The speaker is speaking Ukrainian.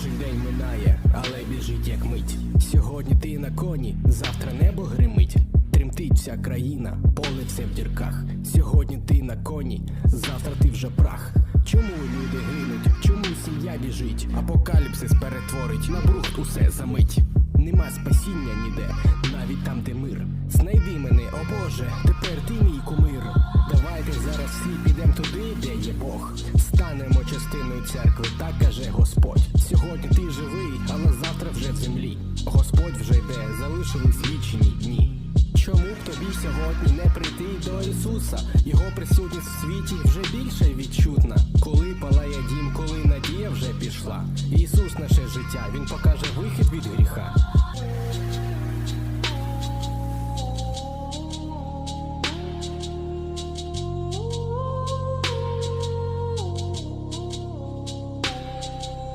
Кожен день минає, але біжить як мить. Сьогодні ти на коні, завтра небо гримить. Тремтить вся країна, поле все в дірках. Сьогодні ти на коні, завтра ти вже прах. Чому люди гинуть? Чому сім'я біжить? Апокаліпсис перетворить на брухт усе замить. Нема спасіння ніде, навіть там, де мир. Знайди мене, о Боже, тепер ти мій кумир. Давайте зараз всі підемо туди, де є Бог. Станемо частиною церкви, так каже Господь. Сьогодні ти живий, але завтра вже в землі. Господь вже йде, залишились вічні дні. Чому б тобі сьогодні не прийти до Ісуса? Його присутність в світі вже більше відчутна. Коли палає дім, коли надія вже пішла. Ісус наше життя, Він покаже вихід.